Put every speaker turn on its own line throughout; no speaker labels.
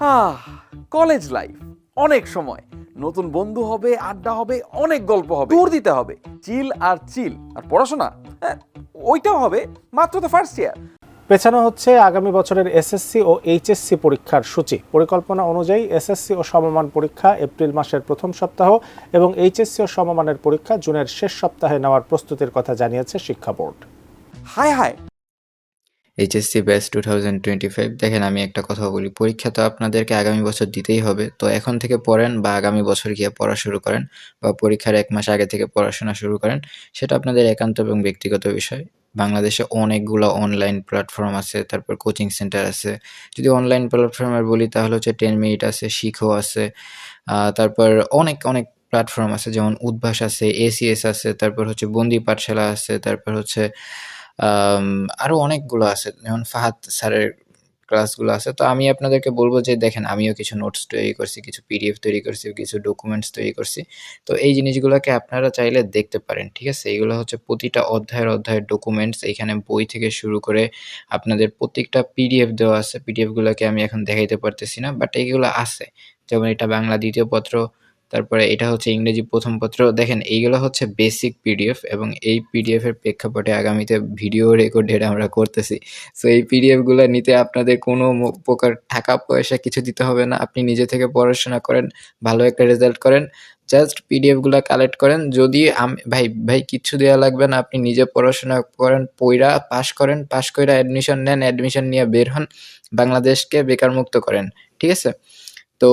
আহ college life অনেক সময়। নতুন বন্ধু হবে আড্ডা হবে অনেক গল্প হবে। ট্যুর দিতে হবে। চিল আর চিল। আর পড়াশোনা? হ্যাঁ, ওইটাও হবে মাত্র তো ফার্স্ট ইয়ার
পেছানো হচ্ছে আগামী বছরের এসএসসি ও এইচএসসি পরীক্ষার সূচি। পরিকল্পনা অনুযায়ী এসএসসি ও সমমান পরীক্ষা এপ্রিল মাসের প্রথম সপ্তাহ এবং এইচএসসি ও সমমানের পরীক্ষা জুনের শেষ সপ্তাহে নেওয়ার প্রস্তুতির কথা জানিয়েছে শিক্ষা বোর্ড।
হায় হায়
HSC batch two thousand twenty five দেখেন, আমি একটা কথা বলি, পরীক্ষা তো আপনাদেরকে আগামী বছর দিতেই হবে। তো এখন থেকে পড়েন বা আগামী বছর গিয়ে পড়া শুরু করেন বা পরীক্ষার এক মাস আগে থেকে পড়াশোনা শুরু করেন, সেটা আপনাদের একান্ত এবং ব্যক্তিগত বিষয়। বাংলাদেশে অনেকগুলো অনলাইন প্ল্যাটফর্ম আছে, তারপর কোচিং সেন্টার আছে। যদি অনলাইন প্ল্যাটফর্মের বলি, তাহলে হচ্ছে টেন মিনিট আছে, শিখো আছে। তারপর অনেক অনেক প্ল্যাটফর্ম আছে, যেমন উদ্ভাস আছে এসিএস আছে, তারপর হচ্ছে বন্দি পাঠশালা আছে, তারপর হচ্ছে আম, আরও অনেকগুলো আছে। যেমন ফাহাদ স্যারের ক্লাসগুলো আছে। তো আমি আপনাদেরকে বলব যে দেখেন আমিও কিছু নোটস তৈরি করছি কিছু পিডিএফ তৈরি করছি কিছু ডকুমেন্টস তৈরি করছি। তো এই জিনিসগুলোকে আপনারা চাইলে দেখতে পারেন ঠিক আছে? এইগুলো হচ্ছে প্রতিটা অধ্যায়ের অধ্যায়ের ডকুমেন্টস এখানে বই থেকে শুরু করে আপনাদের প্রত্যেকটা পিডিএফ দেওয়া আছে। পিডিএফগুলোকে আমি এখন দেখাইতে পারতেছি না বাট এইগুলো আছে। যেমন এটা বাংলা দ্বিতীয় পত্র তারপরে এটা হচ্ছে ইংরেজি প্রথম পত্র। দেখেন, এইগুলো হচ্ছে বেসিক পিডিএফ এবং এই পিডিএফ এর প্রেক্ষাপটে আগামীতে ভিডিও রেকর্ডেড আমরা করতেছি। সো এই পিডিএফগুলো নিতে আপনাদের কোনো প্রকার টাকা পয়সা কিছু দিতে হবে না। আপনি নিজে থেকে পড়াশোনা করেন, ভালো একটা রেজাল্ট করেন জাস্ট পিডিএফগুলো কালেক্ট করেন। যদি আমি ভাই ভাই, কিচ্ছু দেওয়া লাগবে না, আপনি নিজে পড়াশোনা করেন পইরা পাশ করেন, পাশ কইরা অ্যাডমিশন নেন অ্যাডমিশন নিয়ে বের হন, বাংলাদেশকে বেকার মুক্ত করেন, ঠিক আছে? তো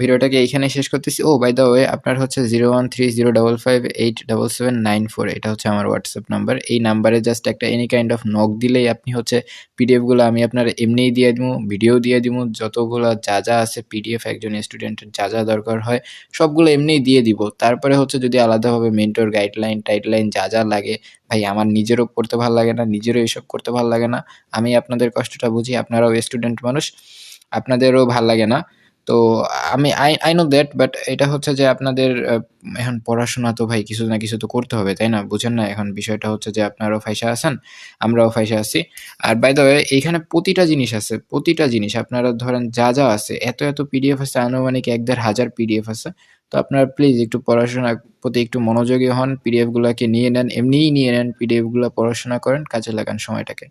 ভিডিওটাকে এইখানে শেষ করতেছি। ও বাই দ্য ওয়ে আপনার হচ্ছে zero one three zero double five eight double seven nine four এটা হচ্ছে আমার হোয়াটসঅ্যাপ নাম্বার এই নাম্বারে জাস্ট একটা এনি কাইন্ড অফ নক দিলেই আপনি হচ্ছে পিডিএফগুলো আমি আপনার এমনিই দিয়ে দিব ভিডিও দিয়ে দিব যতগুলো যা যা আছে পিডিএফ একজন স্টুডেন্টের যা যা দরকার হয়, সবগুলো এমনিই দিয়ে দিব। তারপরে হচ্ছে যদি আলাদাভাবে মেন্টর গাইডলাইন টাইডলাইন যা যা লাগে, ভাই, আমার নিজেরও পড়তে ভালো লাগে না, নিজেরও এসব করতে ভালো লাগে না। আমি আপনাদের কষ্টটা বুঝি, আপনারাও স্টুডেন্ট মানুষ, আপনাদেরও ভালো লাগে না। তো, আমি I I know that but এটা হচ্ছে যে আপনাদের এখন পড়াশোনা তো ভাই কিছু না কিছু তো করতে হবে, তাই না? বুঝেন না? এখন বিষয়টা হচ্ছে যে আপনারাও ফাইসা আছেন, আমরাও ফাইসা আছি। আর বাই দ্য ওয়ে এইখানে প্রতিটা জিনিস আছে, প্রতিটা জিনিস। আপনারা ধরেন যা যা আছে, এত এত পিডিএফ আছে, আনুমানিক এক দেড় হাজার পিডিএফ আছে। তো আপনারা প্লিজ একটু পড়াশোনার প্রতি একটু মনোযোগী হন পিডিএফগুলোকে নিয়ে নেন, এমনিই নিয়ে নেন পিডিএফগুলো পড়াশোনা করেন, কাজে লাগান সময়টাকে।